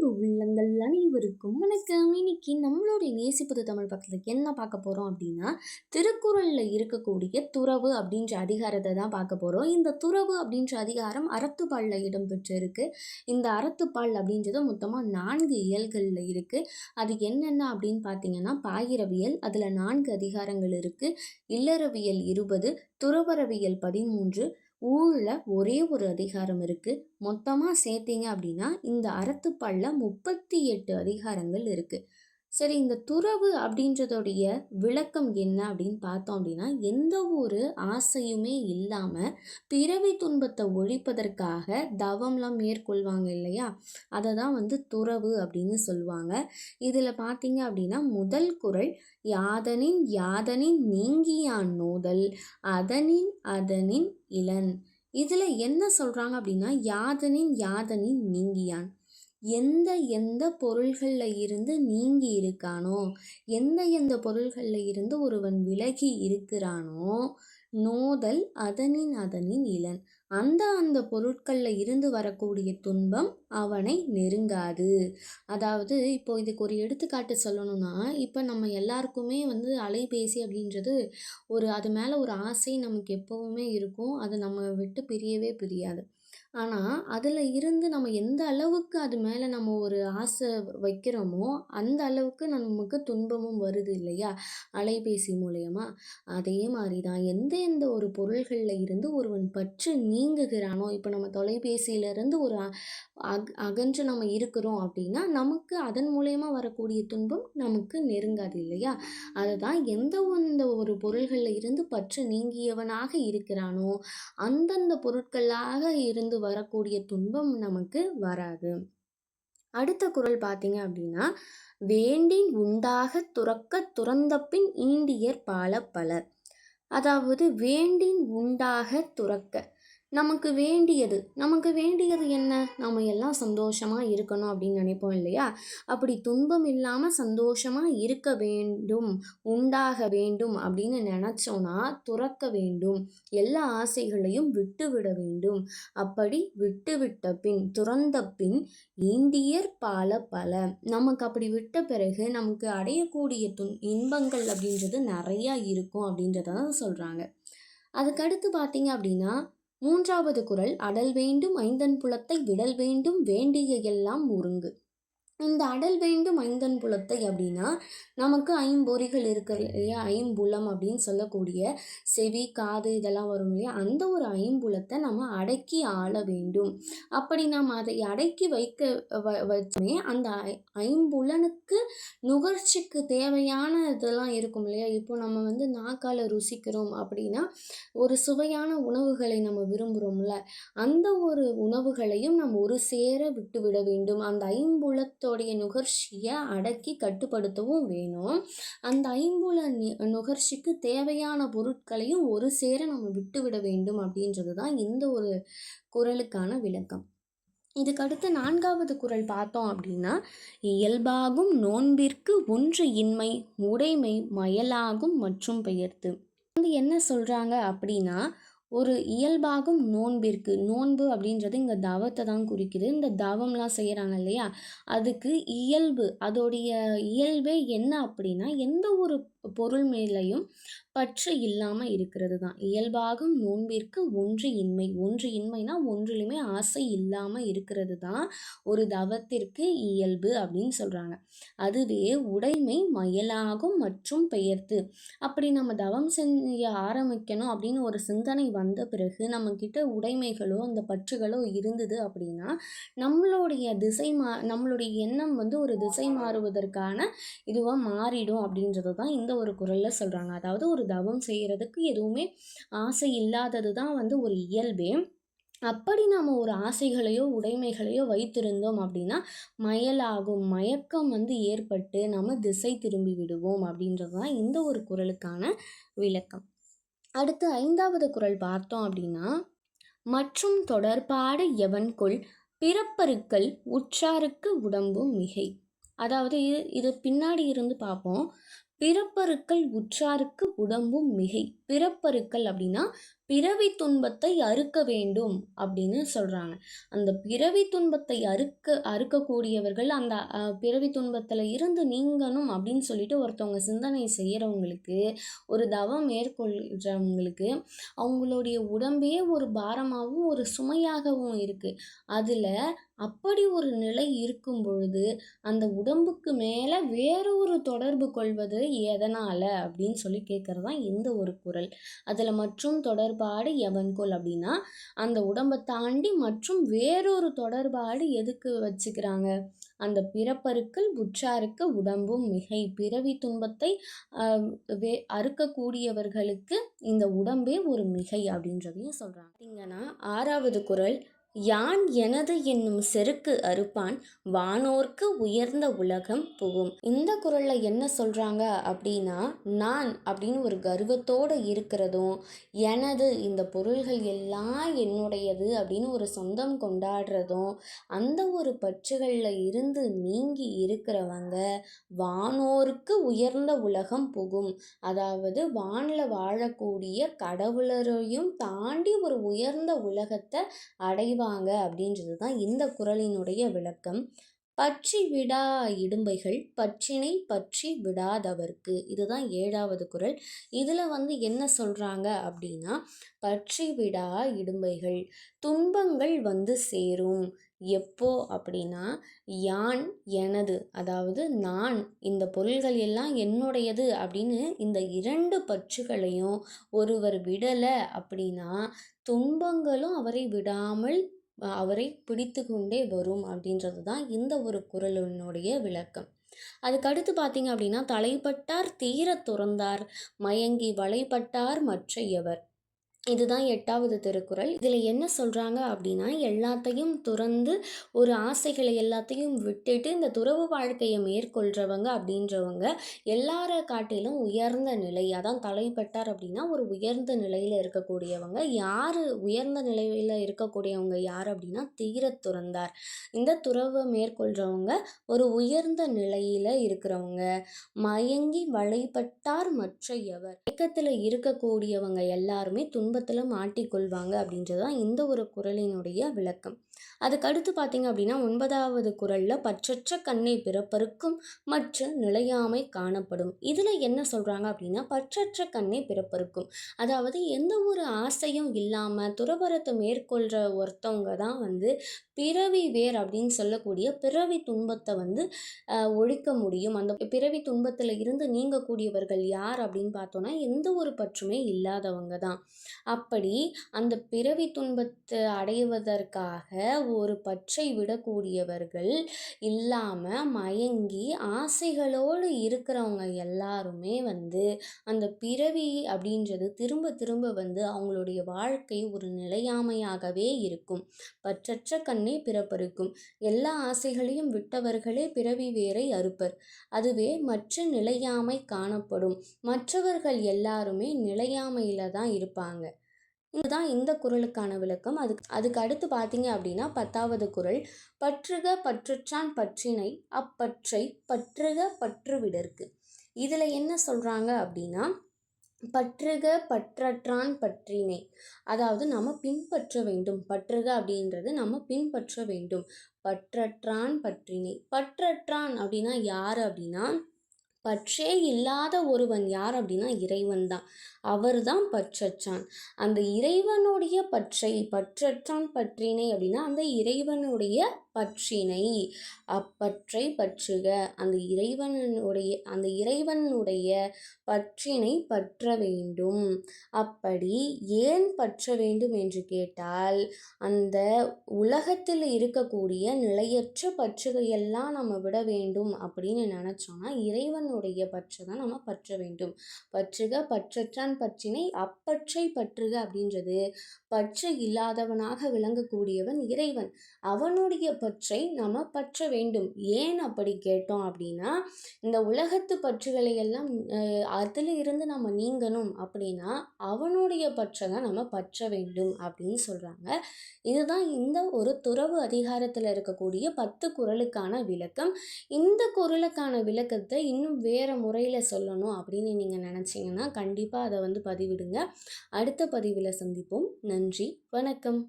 அன்பு உள்ளங்கள் அனைவருக்கும் வணக்கம். இன்னைக்கு நம்மளுடைய நேசிப்பது தமிழ் பக்கத்தில் என்ன பார்க்க போகிறோம் அப்படின்னா திருக்குறளில் இருக்கக்கூடிய துறவு அப்படின்ற அதிகாரத்தை தான் பார்க்க போகிறோம் இந்த துறவு அப்படின்ற அதிகாரம் அறத்துப்பாலில் இடம்பெற்றிருக்கு. இந்த அறத்துப்பால் அப்படின்றது மொத்தமாக நான்கு இயல்களில் இருக்குது அது என்னென்ன அப்படின்னு பார்த்தீங்கன்னா பாயிரவியல் அதில் நான்கு அதிகாரங்கள் இருக்குது இல்லறவியல் இருபது துறவரவியல் பதிமூன்று ஊழில் ஒரே ஒரு அதிகாரம் இருக்குது மொத்தமாக சேர்த்திங்க அப்படின்னா இந்த அறத்துப்பாலில் முப்பத்தி எட்டு அதிகாரங்கள் இருக்குது சரி இந்த துறவு அப்படின்றதோடைய விளக்கம் என்ன அப்படின்னு பார்த்தோம் அப்படின்னா எந்த ஒரு ஆசையுமே இல்லாமல் பிறவி துன்பத்தை ஒழிப்பதற்காக தவம்லாம் மேற்கொள்வாங்க இல்லையா? அதை தான் வந்து துறவு அப்படின்னு சொல்லுவாங்க. இதில் பார்த்தீங்க அப்படின்னா முதல் குரல் யாதனின் யாதனின் நீங்கியான் நோதல் அதனின் அதனின் இளன் இதில் என்ன சொல்கிறாங்க அப்படின்னா யாதனின் யாதனின் நீங்கியான் எந்த எந்த பொருள்களில் இருந்து நீங்கி இருக்கானோ எந்த எந்த பொருள்களில் இருந்து ஒருவன் விலகி இருக்கிறானோ நோதல் அதனின் அதனின் இளன் அந்த அந்த பொருட்களில் இருந்து வரக்கூடிய துன்பம் அவனை நெருங்காது. அதாவது இப்போ இதுக்கு ஒரு எடுத்துக்காட்டு சொல்லணும்னா இப்போ நம்ம எல்லாருக்குமே வந்து அலைபேசி அப்படின்றது ஒரு அது மேலே ஒரு ஆசை நமக்கு எப்போவுமே இருக்கும். அது நம்ம விட்டு பிரியவே பிரியாது. ஆனால் அதில் இருந்து நம்ம எந்த அளவுக்கு அது மேலே நம்ம ஒரு ஆசை வைக்கிறோமோ அந்த அளவுக்கு நமக்கு துன்பமும் வருது இல்லையா? அலைபேசி மூலயமா. அதே மாதிரி தான் எந்த எந்த ஒரு பொருள்களில் இருந்து ஒருவன் பற்று நீங்குகிறானோ இப்போ நம்ம தொலைபேசியிலேருந்து ஒரு அக் அகன்று நம்ம இருக்கிறோம் அப்படின்னா நமக்கு அதன் மூலயமா வரக்கூடிய துன்பம் நமக்கு நெருங்காது இல்லையா? அதுதான் எந்த எந்த ஒரு பொருள்களில் இருந்து பற்று நீங்கியவனாக இருக்கிறானோ அந்தந்த பொருட்களாக இருந்து வரக்கூடிய துன்பம் நமக்கு வராது. அடுத்த குரல் பார்த்தீங்க அப்படின்னா வேண்டின் உண்டாக துறக்க துறந்தபின் ஈண்டியர் பால பலர் அதாவது வேண்டின் உண்டாக துறக்க நமக்கு வேண்டியது நமக்கு வேண்டியது என்ன? நம்ம எல்லாம் சந்தோஷமாக இருக்கணும் அப்படின்னு நினைப்போம் இல்லையா? அப்படி துன்பம் இல்லாமல் சந்தோஷமாக இருக்க வேண்டும் உண்டாக வேண்டும் அப்படின்னு நினச்சோன்னா துறக்க வேண்டும். எல்லா ஆசைகளையும் விட்டு விட வேண்டும். அப்படி விட்டு விட்ட பின் துறந்த பின் இந்தியர் பால பல. நமக்கு அப்படி விட்ட பிறகு நமக்கு அடையக்கூடிய துன் இன்பங்கள் அப்படின்றது நிறையா இருக்கும் அப்படின்றத சொல்கிறாங்க அதுக்கடுத்து பார்த்தீங்க அப்படின்னா மூன்றாவது குரல் அடல் வேண்டும் ஐந்தன் புலத்தை விடல் வேண்டும் வேண்டிய எல்லாம் ஒருங்கு இந்த அடல் வேண்டும் ஐந்தன் புலத்தை அப்படின்னா நமக்கு ஐம்பொறிகள் இருக்கிற இல்லையா? ஐம்புலம் அப்படின்னு சொல்லக்கூடிய செவி காது இதெல்லாம் வரும் இல்லையா? அந்த ஒரு ஐம்புலத்தை நம்ம அடக்கி ஆள வேண்டும். அப்படி நாம் அதை அடக்கி வைக்க வ வச்சுமே அந்த ஐம்புலனுக்கு நுகர்ச்சிக்கு தேவையான இதெல்லாம் இருக்கும் இல்லையா? இப்போ நம்ம வந்து நாக்கால் ருசிக்கிறோம் அப்படின்னா ஒரு சுவையான உணவுகளை நம்ம விரும்புகிறோம்ல அந்த ஒரு உணவுகளையும் நம்ம ஒரு சேர விட்டு விட வேண்டும். அந்த ஐம்புலத்தோடைய நுகர்ச்சியை அடக்கி கட்டுப்படுத்தவும் வேணும். அந்த ஐம்புல நுகர்ச்சிக்கு தேவையான பொருட்களையும் ஒரு சேர நம்ம விட்டு விட வேண்டும் அப்படின்றது தான் இந்த ஒரு குரலுக்கான விளக்கம். இதுக்கடுத்து நான்காவது குரல் பார்த்தோம் அப்படின்னா இயல்பாகும் நோன்பிற்கு ஒன்று இன்மை உடைமை மயலாகும் மற்றும் பெயர்த்து. வந்து என்ன சொல்கிறாங்க அப்படின்னா ஒரு இயல்பாகும் நோன்பிற்கு. நோன்பு அப்படின்றது இங்கே தவத்தை தான் குறிக்குது. இந்த தவம்லாம் செய்கிறாங்க இல்லையா? அதுக்கு இயல்பு அதோடைய இயல்பே என்ன அப்படின்னா எந்த ஒரு பொருள் மேலையும் பற்று இல்லாமல் இருக்கிறது தான் இயல்பாகும் நோன்பிற்கு ஒன்று இன்மை. ஒன்று இன்மைனா ஒன்றிலுமே ஆசை இல்லாமல் இருக்கிறது தான் ஒரு தவத்திற்கு இயல்பு அப்படின்னு சொல்கிறாங்க அதுவே உடைமை மயலாகும் மற்றும் பெயர்த்து. அப்படி நம்ம தவம் செய்ய ஆரம்பிக்கணும் அப்படின்னு ஒரு சிந்தனை வந்த பிறகு நம்மக்கிட்ட உடைமைகளோ அந்த பற்றுகளோ இருந்தது அப்படின்னா நம்மளுடைய திசை மா நம்மளுடைய எண்ணம் வந்து ஒரு திசை மாறுவதற்கான இதுவாக மாறிடும் அப்படின்றது தான் இந்த ஒரு குரலில் சொல்கிறாங்க அதாவது ஒரு தவம் செய்கிறதுக்கு எதுவுமே ஆசை இல்லாதது தான் வந்து ஒரு இயல்பே. அப்படி நாம் ஒரு ஆசைகளையோ உடைமைகளையோ வைத்திருந்தோம் அப்படின்னா மயலாகும் மயக்கம் வந்து ஏற்பட்டு நம்ம திசை திரும்பி விடுவோம் அப்படின்றது தான் இந்த ஒரு குரலுக்கான விளக்கம். அடுத்து ஐந்தாவது குரல் பார்த்தோம் அப்படின்னா மற்றும் தொடர்பாடு எவன்கொள் பிறப்பருக்கள் உற்றாருக்கு உடம்பும் மிகை. அதாவது இது இது பின்னாடி இருந்து பார்ப்போம். பிறப்பருக்கள் உற்றாருக்கு உடம்பும் மிகை. பிறப்பருக்கள் அப்படின்னா பிறவி துன்பத்தை அறுக்க வேண்டும் அப்படின்னு சொல்கிறாங்க அந்த பிறவி துன்பத்தை அறுக்க அறுக்கக்கூடியவர்கள் அந்த பிறவி துன்பத்தில் இருந்து நீங்கணும் அப்படின்னு சொல்லிட்டு ஒருத்தவங்க சிந்தனை செய்கிறவங்களுக்கு ஒரு தவம் மேற்கொள்கிறவங்களுக்கு அவங்களுடைய உடம்பே ஒரு பாரமாகவும் ஒரு சுமையாகவும் இருக்குது அதில் அப்படி ஒரு நிலை இருக்கும் பொழுது அந்த உடம்புக்கு மேலே வேற ஒரு தொடர்பு கொள்வது எதனால் அப்படின்னு சொல்லி கேட்குறது தான் இந்த ஒரு குரல். அதில் மற்றும் தொடர்பாடு எவன்கொள் அப்படின்னா அந்த உடம்பை தாண்டி மற்றும் வேறொரு தொடர்பாடு எதுக்கு வச்சுக்கிறாங்க? அந்த பிறப்பருக்கள் புற்றாருக்கு உடம்பும் மிகை. பிறவி துன்பத்தை வே அறுக்கக்கூடியவர்களுக்கு இந்த உடம்பே ஒரு மிகை அப்படின்றதையும் சொல்கிறாங்க பார்த்தீங்கன்னா ஆறாவது குரல் யான் எனது என்னும் செருக்கு அறுப்பான் வானோர்க்கு உயர்ந்த உலகம் புகும். இந்த குரல்ல என்ன சொல்றாங்க அப்படின்னா நான் அப்படின்னு ஒரு கர்வத்தோடு இருக்கிறதும் எனது இந்த பொருள்கள் எல்லாம் என்னுடையது அப்படின்னு ஒரு சொந்தம் கொண்டாடுறதும் அந்த ஒரு பற்றுகளில் இருந்து நீங்கி இருக்கிறவங்க வானோருக்கு உயர்ந்த உலகம் புகும். அதாவது வானில் வாழக்கூடிய கடவுளரையும் தாண்டி ஒரு உயர்ந்த உலகத்தை அடைவாங்க சொல்லுவாங்க அப்படின்றது தான் இந்த குரலினுடைய விளக்கம். பற்றி விடா இடும்பைகள் பற்றினை பற்றி விடாதவர்க்கு. இதுதான் ஏழாவது குரல். இதில் வந்து என்ன சொல்கிறாங்க அப்படின்னா பற்றி விடா இடும்பைகள் துன்பங்கள் வந்து சேரும். எப்போ அப்படின்னா யான் எனது அதாவது நான் இந்த பொருள்கள் எல்லாம் என்னுடையது அப்படின்னு இந்த இரண்டு பற்றுகளையும் ஒருவர் விடலை அப்படின்னா துன்பங்களும் அவரை விடாமல் அவரை பிடித்து கொண்டே வரும் அப்படின்றது தான் இந்த ஒரு குரலினுடைய விளக்கம். அதுக்கடுத்து பார்த்தீங்க அப்படின்னா தலைப்பட்டார் தீர துறந்தார் மயங்கி வலைப்பட்டார் மற்ற எவர் இதுதான் எட்டாவது திருக்குறள். இதில் என்ன சொல்கிறாங்க அப்படின்னா எல்லாத்தையும் துறந்து ஒரு ஆசைகளை எல்லாத்தையும் விட்டுட்டு இந்த துறவு வாழ்க்கையை மேற்கொள்கிறவங்க அப்படின்றவங்க எல்லார காட்டிலும் உயர்ந்த நிலை அதான் தலைப்பட்டார் அப்படின்னா ஒரு உயர்ந்த நிலையில் இருக்கக்கூடியவங்க. யார் உயர்ந்த நிலையில் இருக்கக்கூடியவங்க யார் அப்படின்னா தீர துறந்தார். இந்த துறவை மேற்கொள்கிறவங்க ஒரு உயர்ந்த நிலையில் இருக்கிறவங்க. மயங்கி வழிபட்டார் மற்ற எவர் இயக்கத்தில் இருக்கக்கூடியவங்க எல்லாருமே துன்ப துன்பத்தில் மாட்டிக்கொள்வாங்க அப்படின்றது தான் இந்த ஒரு குரலினுடைய விளக்கம். அதுக்கடுத்து பார்த்தீங்க அப்படின்னா ஒன்பதாவது குரலில் பற்றற்ற கண்ணை பிறப்பருக்கும் மற்ற நிலையாமை காணப்படும். இதில் என்ன சொல்கிறாங்க அப்படின்னா பற்றற்ற கண்ணை பிறப்பருக்கும் அதாவது எந்த ஒரு ஆசையும் இல்லாமல் துறவரத்தை மேற்கொள்கிற ஒருத்தவங்க தான் வந்து பிறவி வேர் அப்படின்னு சொல்லக்கூடிய பிறவி துன்பத்தை வந்து ஒழிக்க முடியும். அந்த பிறவி துன்பத்தில் இருந்து நீங்கக்கூடியவர்கள் யார் அப்படின்னு பார்த்தோன்னா எந்த ஒரு பற்றுமே இல்லாதவங்க தான். அப்படி அந்த பிறவி துன்பத்தை அடைவதற்காக ஒரு பற்றை விடக்கூடியவர்கள் இல்லாமல் மயங்கி ஆசைகளோடு இருக்கிறவங்க எல்லாருமே வந்து அந்த பிறவி அப்படின்றது திரும்ப திரும்ப வந்து அவங்களுடைய வாழ்க்கை ஒரு நிலையாமையாகவே இருக்கும். பற்றற்ற கண்ணே பிறப்பறுக்கும். எல்லா ஆசைகளையும் விட்டவர்களே பிறவி வேரை அறுப்பர். அதுவே மற்ற நிலையாமை காணப்படும். மற்றவர்கள் எல்லாருமே நிலையாமையில் தான் இருப்பாங்க. இதுதான் இந்த குரலுக்கான விளக்கம். அதுக்கு அதுக்கு அடுத்து பார்த்தீங்க அப்படின்னா பத்தாவது குரல் பற்றுக பற்றுற்றான் பற்றினை அப்பற்றை பற்றுக பற்றுவிடற்கு. இதில் என்ன சொல்கிறாங்க அப்படின்னா பற்றுக பற்றற்றான் பற்றினை. அதாவது நம்ம பின்பற்ற வேண்டும். பற்றுக அப்படின்றது நம்ம பின்பற்ற வேண்டும். பற்றற்றான் பற்றினை. பற்றற்றான் அப்படின்னா யார் அப்படின்னா பற்றே இல்லாத ஒருவன் யார் அப்படின்னா இறைவன் தான். அவர் தான் பற்றற்றான் அந்த இறைவனுடைய பற்றை பற்றற்றான் பற்றினை அப்படின்னா அந்த இறைவனுடைய பற்றினை அப்பற்றை பற்றுக. அந்த இறைவனுடைய அந்த இறைவனுடைய பற்றினை பற்ற வேண்டும். அப்படி ஏன் பற்ற வேண்டும் என்று கேட்டால் அந்த உலகத்தில் இருக்கக்கூடிய நிலையற்ற பற்றுகையெல்லாம் நம்ம விட வேண்டும் அப்படின்னு நினச்சோன்னா இறைவனுடைய பற்றை தான் நம்ம பற்ற வேண்டும். பற்றுக பற்றற்றான் பற்றினை அப்பற்றை பற்றுக அப்படின்றது பற்று இல்லாதவனாக விளங்கக்கூடியவன் இறைவன். அவனுடைய பற்றை நம்ம பற்ற வேண்டும். ஏன் அப்படி கேட்டோம் அப்படின்னா இந்த உலகத்து பற்றுகளை எல்லாம் அதில் இருந்து நம்ம நீங்கணும் அப்படின்னா அவனுடைய பற்றை தான் நம்ம பற்ற வேண்டும் அப்படின்னு சொல்கிறாங்க இதுதான் இந்த ஒரு துறவு அதிகாரத்தில் இருக்கக்கூடிய பத்து குறளுக்கான விளக்கம். இந்த குறளுக்கான விளக்கத்தை இன்னும் வேறு முறையில் சொல்லணும் அப்படின்னு நீங்கள் நினச்சிங்கன்னா கண்டிப்பாக அதை வந்து பதிவிடுங்க. அடுத்த பதிவில் சந்திப்போம். நன்றி வணக்கம்.